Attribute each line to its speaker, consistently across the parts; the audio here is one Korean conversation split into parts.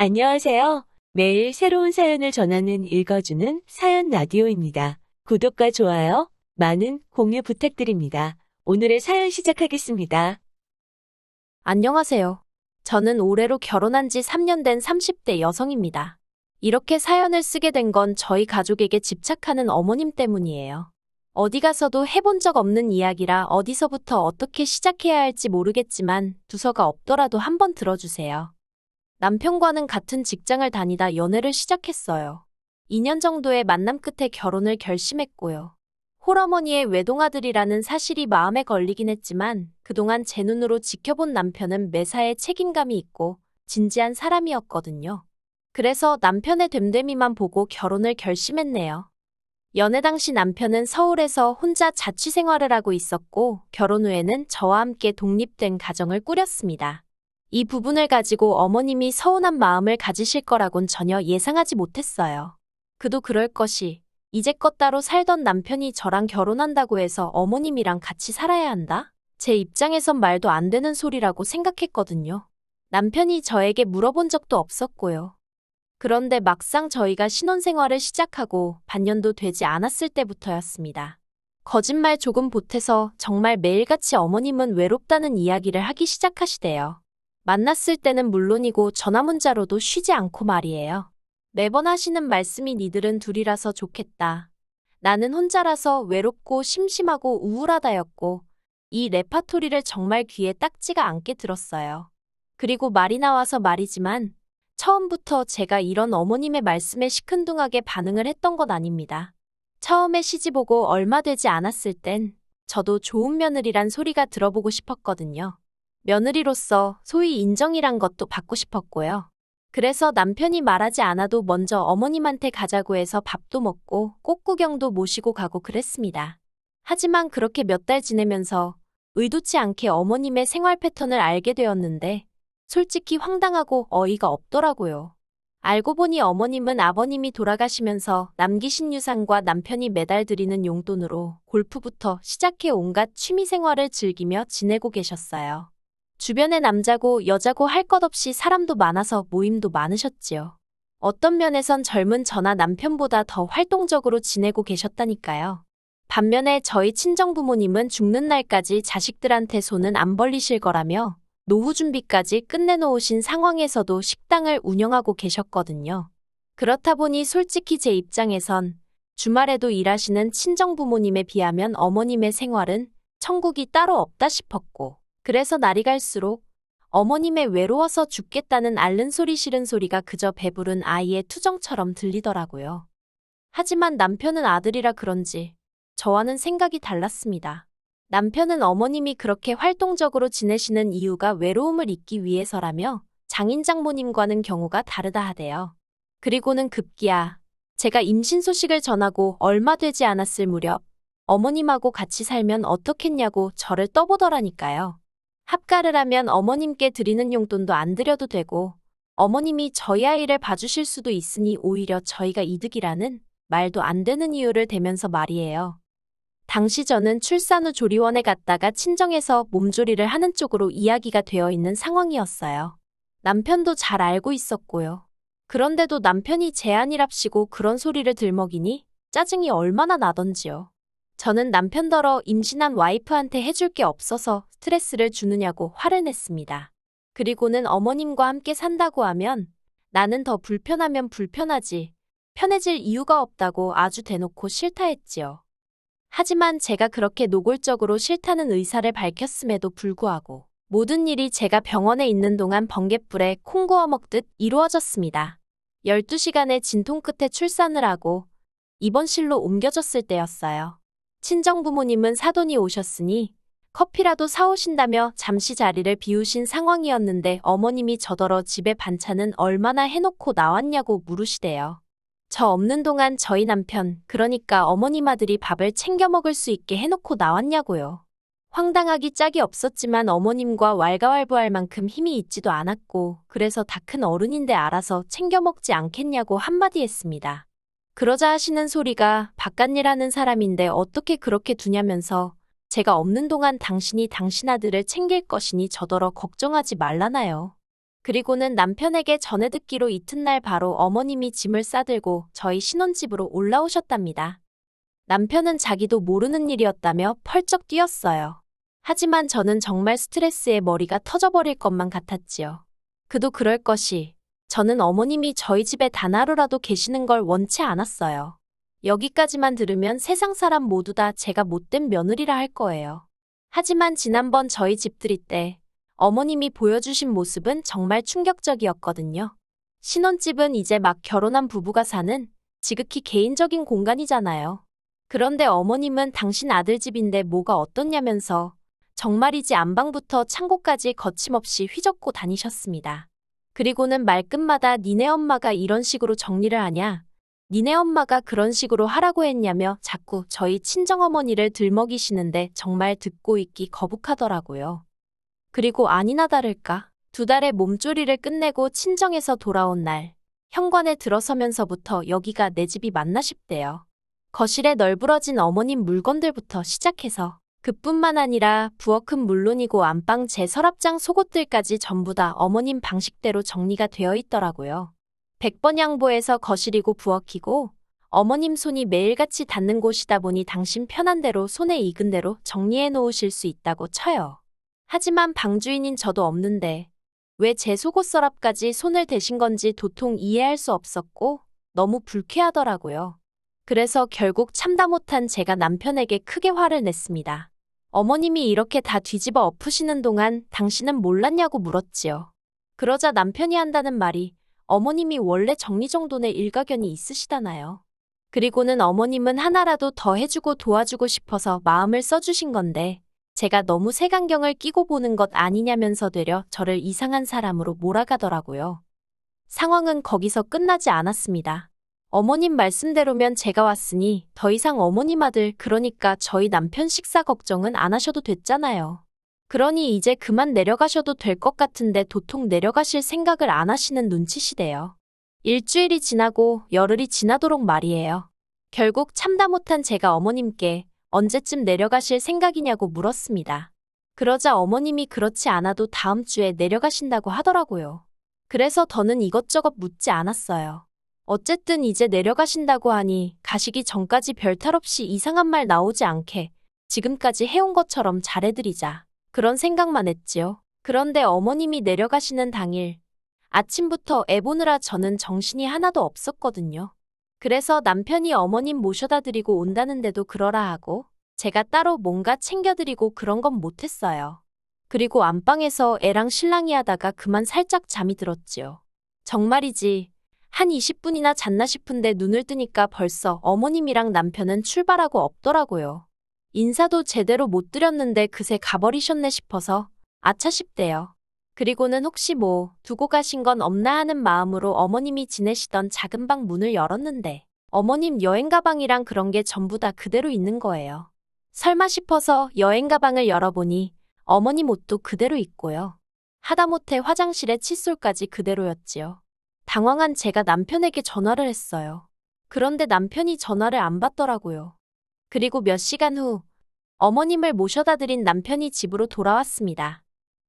Speaker 1: 안녕하세요. 매일 새로운 사연을 전하는 읽어주는 사연 라디오입니다. 구독과 좋아요, 많은 공유 부탁드립니다. 오늘의 사연 시작하겠습니다.
Speaker 2: 안녕하세요. 저는 올해로 결혼한 지 3년 된 30대 여성입니다. 이렇게 사연을 쓰게 된 건 저희 가족에게 집착하는 어머님 때문이에요. 어디 가서도 해본 적 없는 이야기라 어디서부터 어떻게 시작해야 할지 모르겠지만 두서가 없더라도 한번 들어주세요. 남편과는 같은 직장을 다니다 연애를 시작했어요. 2년 정도의 만남 끝에 결혼을 결심했고요. 홀어머니의 외동아들이라는 사실이 마음에 걸리긴 했지만 그동안 제 눈으로 지켜본 남편은 매사에 책임감이 있고 진지한 사람이었거든요. 그래서 남편의 됨됨이만 보고 결혼을 결심했네요. 연애 당시 남편은 서울에서 혼자 자취 생활을 하고 있었고 결혼 후에는 저와 함께 독립된 가정을 꾸렸습니다. 이 부분을 가지고 어머님이 서운한 마음을 가지실 거라곤 전혀 예상하지 못했어요. 그도 그럴 것이 이제껏 따로 살던 남편이 저랑 결혼한다고 해서 어머님이랑 같이 살아야 한다? 제 입장에선 말도 안 되는 소리라고 생각했거든요. 남편이 저에게 물어본 적도 없었고요. 그런데 막상 저희가 신혼생활을 시작하고 반년도 되지 않았을 때부터였습니다. 거짓말 조금 보태서 정말 매일같이 어머님은 외롭다는 이야기를 하기 시작하시대요. 만났을 때는 물론이고 전화 문자로도 쉬지 않고 말이에요. 매번 하시는 말씀이 니들은 둘이라서 좋겠다. 나는 혼자라서 외롭고 심심하고 우울하다였고, 이 레파토리를 정말 귀에 딱지가 않게 들었어요. 그리고 말이 나와서 말이지만, 처음부터 제가 이런 어머님의 말씀에 시큰둥하게 반응을 했던 건 아닙니다. 처음에 시집오고 얼마 되지 않았을 땐 저도 좋은 며느리란 소리가 들어보고 싶었거든요. 며느리로서 소위 인정이란 것도 받고 싶었고요. 그래서 남편이 말하지 않아도 먼저 어머님한테 가자고 해서 밥도 먹고 꽃구경도 모시고 가고 그랬습니다. 하지만 그렇게 몇 달 지내면서 의도치 않게 어머님의 생활 패턴을 알게 되었는데 솔직히 황당하고 어이가 없더라고요. 알고 보니 어머님은 아버님이 돌아가시면서 남기신 유산과 남편이 매달 드리는 용돈으로 골프부터 시작해 온갖 취미 생활을 즐기며 지내고 계셨어요. 주변에 남자고 여자고 할 것 없이 사람도 많아서 모임도 많으셨지요. 어떤 면에선 젊은 저나 남편보다 더 활동적으로 지내고 계셨다니까요. 반면에 저희 친정 부모님은 죽는 날까지 자식들한테 손은 안 벌리실 거라며 노후 준비까지 끝내놓으신 상황에서도 식당을 운영하고 계셨거든요. 그렇다 보니 솔직히 제 입장에선 주말에도 일하시는 친정 부모님에 비하면 어머님의 생활은 천국이 따로 없다 싶었고, 그래서 날이 갈수록 어머님의 외로워서 죽겠다는 앓는 소리 싫은 소리가 그저 배부른 아이의 투정처럼 들리더라고요. 하지만 남편은 아들이라 그런지 저와는 생각이 달랐습니다. 남편은 어머님이 그렇게 활동적으로 지내시는 이유가 외로움을 잊기 위해서라며 장인 장모님과는 경우가 다르다 하대요. 그리고는 급기야 제가 임신 소식을 전하고 얼마 되지 않았을 무렵 어머님하고 같이 살면 어떻겠냐고 저를 떠보더라니까요. 합가를 하면 어머님께 드리는 용돈도 안 드려도 되고 어머님이 저희 아이를 봐주실 수도 있으니 오히려 저희가 이득이라는 말도 안 되는 이유를 대면서 말이에요. 당시 저는 출산 후 조리원에 갔다가 친정에서 몸조리를 하는 쪽으로 이야기가 되어 있는 상황이었어요. 남편도 잘 알고 있었고요. 그런데도 남편이 제안이랍시고 그런 소리를 들먹이니 짜증이 얼마나 나던지요. 저는 남편더러 임신한 와이프한테 해줄 게 없어서 스트레스를 주느냐고 화를 냈습니다. 그리고는 어머님과 함께 산다고 하면 나는 더 불편하면 불편하지 편해질 이유가 없다고 아주 대놓고 싫다 했지요. 하지만 제가 그렇게 노골적으로 싫다는 의사를 밝혔음에도 불구하고 모든 일이 제가 병원에 있는 동안 번갯불에 콩 구워 먹듯 이루어졌습니다. 12시간의 진통 끝에 출산을 하고 입원실로 옮겨졌을 때였어요. 친정부모님은 사돈이 오셨으니 커피라도 사오신다며 잠시 자리를 비우신 상황이었는데 어머님이 저더러 집에 반찬은 얼마나 해놓고 나왔냐고 물으시대요. 저 없는 동안 저희 남편, 그러니까 어머님 아들이 밥을 챙겨 먹을 수 있게 해놓고 나왔냐고요. 황당하기 짝이 없었지만 어머님과 왈가왈부할 만큼 힘이 있지도 않았고, 그래서 다 큰 어른인데 알아서 챙겨 먹지 않겠냐고 한마디 했습니다. 그러자 하시는 소리가 바깥일 하는 사람인데 어떻게 그렇게 두냐면서 제가 없는 동안 당신이 당신 아들을 챙길 것이니 저더러 걱정하지 말라나요. 그리고는 남편에게 전해 듣기로 이튿날 바로 어머님이 짐을 싸들고 저희 신혼집으로 올라오셨답니다. 남편은 자기도 모르는 일이었다며 펄쩍 뛰었어요. 하지만 저는 정말 스트레스에 머리가 터져버릴 것만 같았지요. 그도 그럴 것이 저는 어머님이 저희 집에 단 하루라도 계시는 걸 원치 않았어요. 여기까지만 들으면 세상 사람 모두 다 제가 못된 며느리라 할 거예요. 하지만 지난번 저희 집들이 때 어머님이 보여주신 모습은 정말 충격적이었거든요. 신혼집은 이제 막 결혼한 부부가 사는 지극히 개인적인 공간이잖아요. 그런데 어머님은 당신 아들 집인데 뭐가 어떻냐면서 정말이지 안방부터 창고까지 거침없이 휘젓고 다니셨습니다. 그리고는 말끝마다 니네 엄마가 이런 식으로 정리를 하냐? 니네 엄마가 그런 식으로 하라고 했냐며 자꾸 저희 친정어머니를 들먹이시는데 정말 듣고 있기 거북하더라고요. 그리고 아니나 다를까 두 달의 몸조리를 끝내고 친정에서 돌아온 날 현관에 들어서면서부터 여기가 내 집이 맞나 싶대요. 거실에 널브러진 어머님 물건들부터 시작해서 그뿐만 아니라 부엌은 물론이고 안방 제 서랍장 속옷들까지 전부 다 어머님 방식대로 정리가 되어 있더라고요. 백번 양보해서 거실이고 부엌이고 어머님 손이 매일같이 닿는 곳이다 보니 당신 편한 대로 손에 익은 대로 정리해 놓으실 수 있다고 쳐요. 하지만 방주인인 저도 없는데 왜 제 속옷 서랍까지 손을 대신 건지 도통 이해할 수 없었고 너무 불쾌하더라고요. 그래서 결국 참다 못한 제가 남편에게 크게 화를 냈습니다. 어머님이 이렇게 다 뒤집어 엎으시는 동안 당신은 몰랐냐고 물었지요. 그러자 남편이 한다는 말이 어머님이 원래 정리정돈에 일가견이 있으시다나요. 그리고는 어머님은 하나라도 더 해주고 도와주고 싶어서 마음을 써주신 건데 제가 너무 색안경을 끼고 보는 것 아니냐면서 되려 저를 이상한 사람으로 몰아가더라고요. 상황은 거기서 끝나지 않았습니다. 어머님 말씀대로면 제가 왔으니 더 이상 어머님 아들 그러니까 저희 남편 식사 걱정은 안 하셔도 됐잖아요. 그러니 이제 그만 내려가셔도 될 것 같은데 도통 내려가실 생각을 안 하시는 눈치시대요. 일주일이 지나고 열흘이 지나도록 말이에요. 결국 참다 못한 제가 어머님께 언제쯤 내려가실 생각이냐고 물었습니다. 그러자 어머님이 그렇지 않아도 다음 주에 내려가신다고 하더라고요. 그래서 더는 이것저것 묻지 않았어요. 어쨌든 이제 내려가신다고 하니 가시기 전까지 별 탈 없이 이상한 말 나오지 않게 지금까지 해온 것처럼 잘해드리자. 그런 생각만 했지요. 그런데 어머님이 내려가시는 당일 아침부터 애 보느라 저는 정신이 하나도 없었거든요. 그래서 남편이 어머님 모셔다 드리고 온다는데도 그러라 하고 제가 따로 뭔가 챙겨드리고 그런 건 못했어요. 그리고 안방에서 애랑 신랑이 하다가 그만 살짝 잠이 들었지요. 정말이지. 한 20분이나 잤나 싶은데 눈을 뜨니까 벌써 어머님이랑 남편은 출발하고 없더라고요. 인사도 제대로 못 드렸는데 그새 가버리셨네 싶어서 아차 싶대요. 그리고는 혹시 뭐 두고 가신 건 없나 하는 마음으로 어머님이 지내시던 작은 방 문을 열었는데 어머님 여행 가방이랑 그런 게 전부 다 그대로 있는 거예요. 설마 싶어서 여행 가방을 열어보니 어머님 옷도 그대로 있고요. 하다못해 화장실에 칫솔까지 그대로였지요. 당황한 제가 남편에게 전화를 했어요. 그런데 남편이 전화를 안 받더라고요. 그리고 몇 시간 후 어머님을 모셔다 드린 남편이 집으로 돌아왔습니다.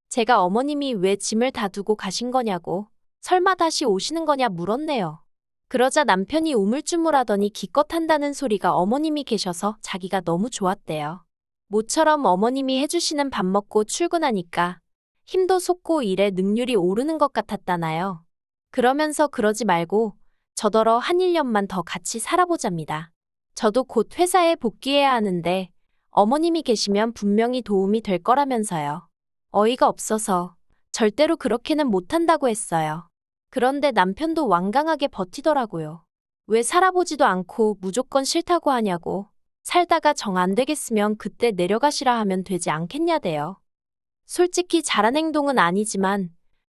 Speaker 2: 제가 어머님이 왜 짐을 다 두고 가신 거냐고 설마 다시 오시는 거냐 물었네요. 그러자 남편이 우물쭈물하더니 기껏 한다는 소리가 어머님이 계셔서 자기가 너무 좋았대요. 모처럼 어머님이 해주시는 밥 먹고 출근하니까 힘도 솟고 일에 능률이 오르는 것 같았다나요. 그러면서 그러지 말고 저더러 한 1년만 더 같이 살아보잡니다. 저도 곧 회사에 복귀해야 하는데 어머님이 계시면 분명히 도움이 될 거라면서요. 어이가 없어서 절대로 그렇게는 못한다고 했어요. 그런데 남편도 완강하게 버티더라고요. 왜 살아보지도 않고 무조건 싫다고 하냐고. 살다가 정 안 되겠으면 그때 내려가시라 하면 되지 않겠냐대요. 솔직히 잘한 행동은 아니지만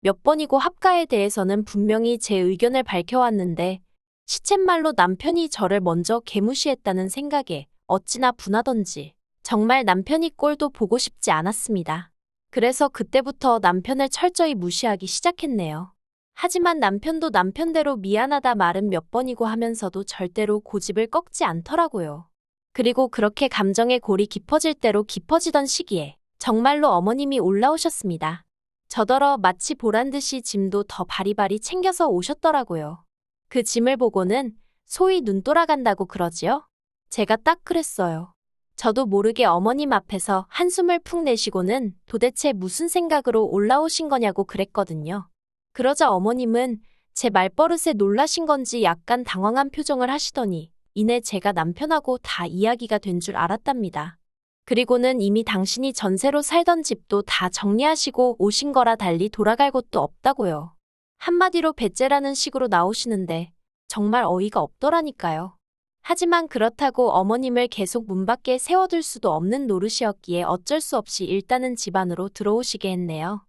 Speaker 2: 몇 번이고 합가에 대해서는 분명히 제 의견을 밝혀왔는데 시쳇말로 남편이 저를 먼저 개무시했다는 생각에 어찌나 분하던지 정말 남편이 꼴도 보고 싶지 않았습니다. 그래서 그때부터 남편을 철저히 무시하기 시작했네요. 하지만 남편도 남편대로 미안하다 말은 몇 번이고 하면서도 절대로 고집을 꺾지 않더라고요. 그리고 그렇게 감정의 골이 깊어질 대로 깊어지던 시기에 정말로 어머님이 올라오셨습니다. 저더러 마치 보란 듯이 짐도 더 바리바리 챙겨서 오셨더라고요. 그 짐을 보고는 소위 눈 돌아간다고 그러지요? 제가 딱 그랬어요. 저도 모르게 어머님 앞에서 한숨을 푹 내쉬고는 도대체 무슨 생각으로 올라오신 거냐고 그랬거든요. 그러자 어머님은 제 말버릇에 놀라신 건지 약간 당황한 표정을 하시더니 이내 제가 남편하고 다 이야기가 된 줄 알았답니다. 그리고는 이미 당신이 전세로 살던 집도 다 정리하시고 오신 거라 달리 돌아갈 곳도 없다고요. 한마디로 배째라는 식으로 나오시는데 정말 어이가 없더라니까요. 하지만 그렇다고 어머님을 계속 문 밖에 세워둘 수도 없는 노릇이었기에 어쩔 수 없이 일단은 집 안으로 들어오시게 했네요.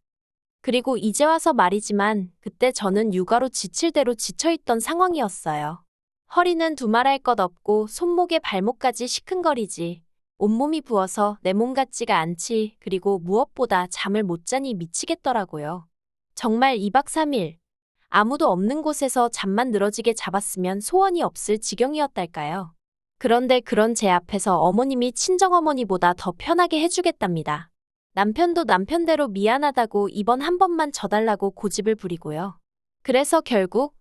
Speaker 2: 그리고 이제 와서 말이지만 그때 저는 육아로 지칠 대로 지쳐있던 상황이었어요. 허리는 두말할 것 없고 손목에 발목까지 시큰거리지. 온몸이 부어서 내 몸 같지가 않지. 그리고 무엇보다 잠을 못 자니 미치겠더라고요. 정말 2박 3일. 아무도 없는 곳에서 잠만 늘어지게 잡았으면 소원이 없을 지경이었달까요. 그런데 그런 제 앞에서 어머님이 친정어머니보다 더 편하게 해주겠답니다. 남편도 남편대로 미안하다고 이번 한 번만 져달라고 고집을 부리고요. 그래서 결국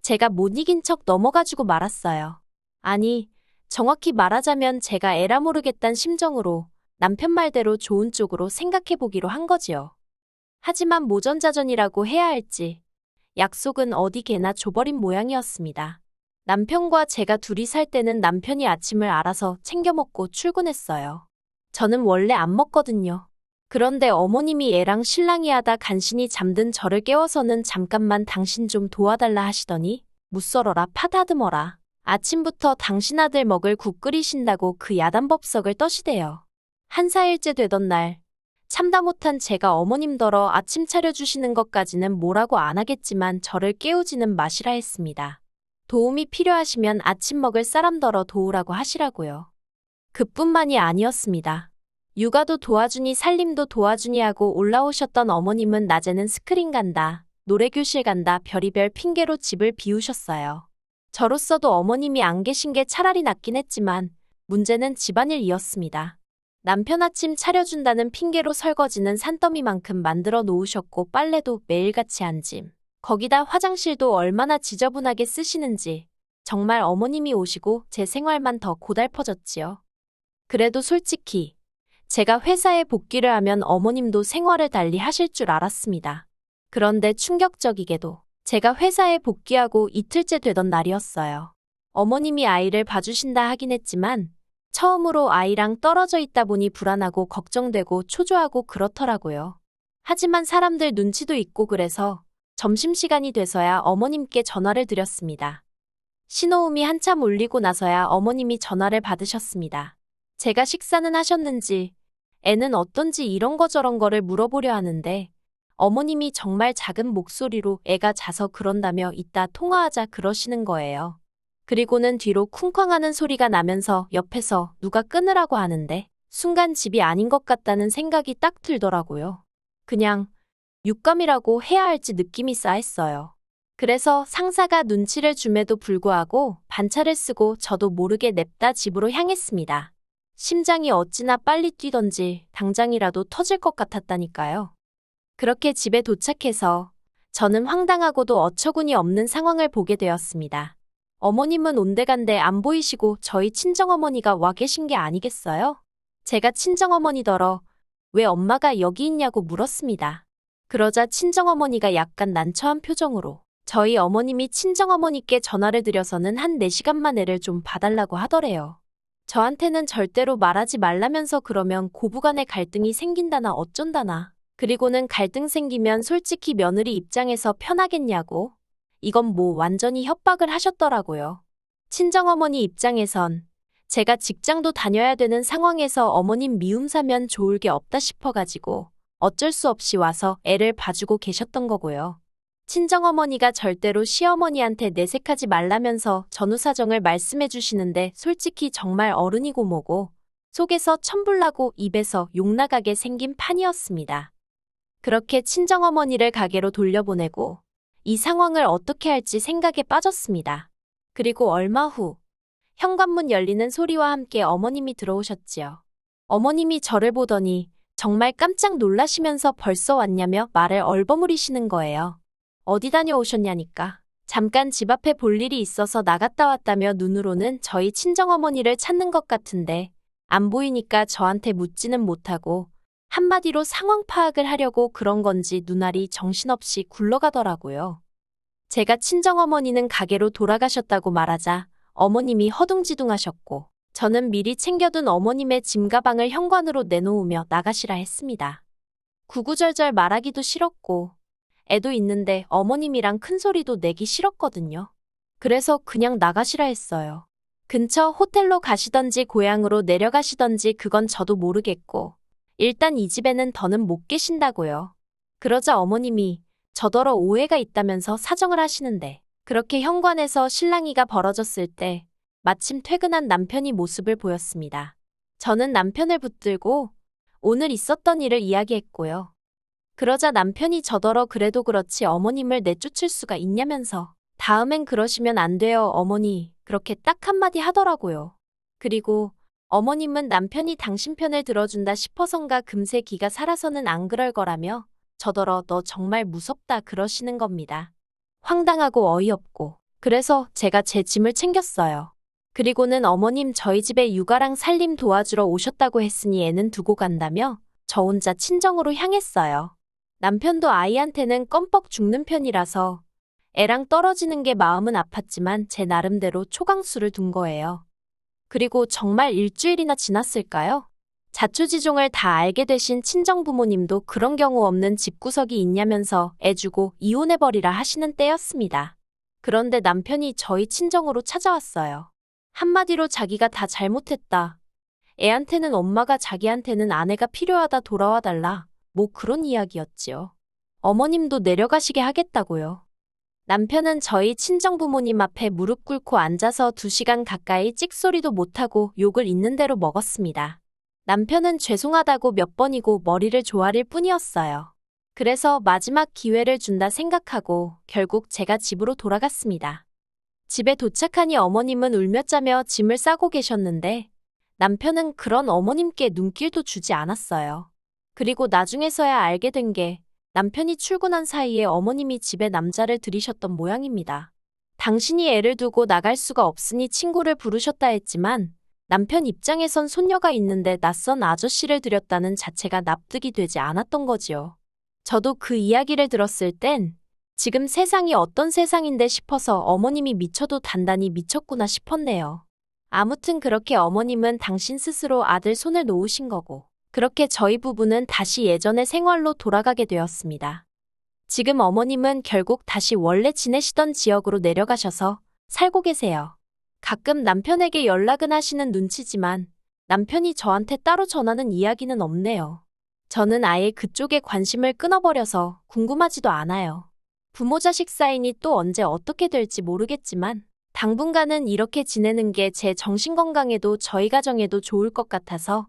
Speaker 2: 제가 못 이긴 척 넘어가지고 말았어요. 아니, 정확히 말하자면 제가 에라 모르겠단 심정으로 남편 말대로 좋은 쪽으로 생각해 보기로 한 거지요. 하지만 모전자전이라고 해야 할지 약속은 어디 개나 줘버린 모양이었습니다. 남편과 제가 둘이 살 때는 남편이 아침을 알아서 챙겨 먹고 출근했어요. 저는 원래 안 먹거든요. 그런데 어머님이 애랑 신랑이 하다 간신히 잠든 저를 깨워서는 잠깐만 당신 좀 도와달라 하시더니 무썰어라 파다듬어라. 아침부터 당신 아들 먹을 국 끓이신다고 그 야단법석을 떠시대요. 한 사일째 되던 날 참다 못한 제가 어머님더러 아침 차려주시는 것까지는 뭐라고 안 하겠지만 저를 깨우지는 마시라 했습니다. 도움이 필요하시면 아침 먹을 사람더러 도우라고 하시라고요. 그뿐만이 아니었습니다. 육아도 도와주니 살림도 도와주니 하고 올라오셨던 어머님은 낮에는 스크린 간다, 노래교실 간다 별의별 핑계로 집을 비우셨어요. 저로서도 어머님이 안 계신 게 차라리 낫긴 했지만 문제는 집안일이었습니다. 남편 아침 차려준다는 핑계로 설거지는 산더미만큼 만들어 놓으셨고 빨래도 매일같이 한 짐. 거기다 화장실도 얼마나 지저분하게 쓰시는지 정말 어머님이 오시고 제 생활만 더 고달퍼졌지요. 그래도 솔직히 제가 회사에 복귀를 하면 어머님도 생활을 달리 하실 줄 알았습니다. 그런데 충격적이게도 제가 회사에 복귀하고 이틀째 되던 날이었어요. 어머님이 아이를 봐주신다 하긴 했지만 처음으로 아이랑 떨어져 있다 보니 불안하고 걱정되고 초조하고 그렇더라고요. 하지만 사람들 눈치도 있고 그래서 점심시간이 돼서야 어머님께 전화를 드렸습니다. 신호음이 한참 울리고 나서야 어머님이 전화를 받으셨습니다. 제가 식사는 하셨는지, 애는 어떤지 이런 거 저런 거를 물어보려 하는데, 어머님이 정말 작은 목소리로 애가 자서 그런다며 이따 통화하자 그러시는 거예요. 그리고는 뒤로 쿵쾅하는 소리가 나면서 옆에서 누가 끊으라고 하는데, 순간 집이 아닌 것 같다는 생각이 딱 들더라고요. 그냥 육감이라고 해야 할지 느낌이 싸했어요. 그래서 상사가 눈치를 줌에도 불구하고 반차를 쓰고 저도 모르게 냅다 집으로 향했습니다. 심장이 어찌나 빨리 뛰던지 당장이라도 터질 것 같았다니까요. 그렇게 집에 도착해서 저는 황당하고도 어처구니 없는 상황을 보게 되었습니다. 어머님은 온데간데 안 보이시고 저희 친정어머니가 와 계신 게 아니겠어요? 제가 친정어머니더러 왜 엄마가 여기 있냐고 물었습니다. 그러자 친정어머니가 약간 난처한 표정으로 저희 어머님이 친정어머니께 전화를 드려서는 한 4시간만 애를 좀 봐달라고 하더래요. 저한테는 절대로 말하지 말라면서 그러면 고부간의 갈등이 생긴다나 어쩐다나. 그리고는 갈등 생기면 솔직히 며느리 입장에서 편하겠냐고. 이건 뭐 완전히 협박을 하셨더라고요. 친정어머니 입장에선 제가 직장도 다녀야 되는 상황에서 어머님 미움 사면 좋을 게 없다 싶어가지고 어쩔 수 없이 와서 애를 봐주고 계셨던 거고요. 친정어머니가 절대로 시어머니한테 내색하지 말라면서 전후 사정을 말씀해 주시는데 솔직히 정말 어른이고 뭐고 속에서 천불나고 입에서 욕 나가게 생긴 판이었습니다. 그렇게 친정어머니를 가게로 돌려보내고 이 상황을 어떻게 할지 생각에 빠졌습니다. 그리고 얼마 후 현관문 열리는 소리와 함께 어머님이 들어오셨지요. 어머님이 저를 보더니 정말 깜짝 놀라시면서 벌써 왔냐며 말을 얼버무리시는 거예요. 어디 다녀오셨냐니까. 잠깐 집 앞에 볼 일이 있어서 나갔다 왔다며 눈으로는 저희 친정어머니를 찾는 것 같은데 안 보이니까 저한테 묻지는 못하고 한마디로 상황 파악을 하려고 그런 건지 눈알이 정신없이 굴러가더라고요. 제가 친정어머니는 가게로 돌아가셨다고 말하자 어머님이 허둥지둥하셨고 저는 미리 챙겨둔 어머님의 짐 가방을 현관으로 내놓으며 나가시라 했습니다. 구구절절 말하기도 싫었고 애도 있는데 어머님이랑 큰 소리도 내기 싫었거든요. 그래서 그냥 나가시라 했어요. 근처 호텔로 가시던지 고향으로 내려가시던지 그건 저도 모르겠고 일단 이 집에는 더는 못 계신다고요. 그러자 어머님이 저더러 오해가 있다면서 사정을 하시는데 그렇게 현관에서 실랑이가 벌어졌을 때 마침 퇴근한 남편이 모습을 보였습니다. 저는 남편을 붙들고 오늘 있었던 일을 이야기했고요. 그러자 남편이 저더러 그래도 그렇지 어머님을 내쫓을 수가 있냐면서 다음엔 그러시면 안 돼요, 어머니. 그렇게 딱 한마디 하더라고요. 그리고 어머님은 남편이 당신 편을 들어준다 싶어선가 금세 기가 살아서는 안 그럴 거라며 저더러 너 정말 무섭다 그러시는 겁니다. 황당하고 어이없고 그래서 제가 제 짐을 챙겼어요. 그리고는 어머님 저희 집에 육아랑 살림 도와주러 오셨다고 했으니 애는 두고 간다며 저 혼자 친정으로 향했어요. 남편도 아이한테는 껌뻑 죽는 편이라서 애랑 떨어지는 게 마음은 아팠지만 제 나름대로 초강수를 둔 거예요. 그리고 정말 일주일이나 지났을까요? 자초지종을 다 알게 되신 친정부모님도 그런 경우 없는 집구석이 있냐면서 애 주고 이혼해버리라 하시는 때였습니다. 그런데 남편이 저희 친정으로 찾아왔어요. 한마디로 자기가 다 잘못했다. 애한테는 엄마가 자기한테는 아내가 필요하다 돌아와 달라. 뭐 그런 이야기였지요. 어머님도 내려가시게 하겠다고요. 남편은 저희 친정부모님 앞에 무릎 꿇고 앉아서 두 시간 가까이 찍소리도 못하고 욕을 있는 대로 먹었습니다. 남편은 죄송하다고 몇 번이고 머리를 조아릴 뿐이었어요. 그래서 마지막 기회를 준다 생각하고 결국 제가 집으로 돌아갔습니다. 집에 도착하니 어머님은 울며 짜며 짐을 싸고 계셨는데 남편은 그런 어머님께 눈길도 주지 않았어요. 그리고 나중에서야 알게 된 게 남편이 출근한 사이에 어머님이 집에 남자를 들이셨던 모양입니다. 당신이 애를 두고 나갈 수가 없으니 친구를 부르셨다 했지만 남편 입장에선 손녀가 있는데 낯선 아저씨를 들였다는 자체가 납득이 되지 않았던 거지요. 저도 그 이야기를 들었을 땐 지금 세상이 어떤 세상인데 싶어서 어머님이 미쳐도 단단히 미쳤구나 싶었네요. 아무튼 그렇게 어머님은 당신 스스로 아들 손을 놓으신 거고, 그렇게 저희 부부는 다시 예전의 생활로 돌아가게 되었습니다. 지금 어머님은 결국 다시 원래 지내시던 지역으로 내려가셔서 살고 계세요. 가끔 남편에게 연락은 하시는 눈치지만 남편이 저한테 따로 전하는 이야기는 없네요. 저는 아예 그쪽에 관심을 끊어버려서 궁금하지도 않아요. 부모 자식 사이니 또 언제 어떻게 될지 모르겠지만 당분간은 이렇게 지내는 게 제 정신 건강에도 저희 가정에도 좋을 것 같아서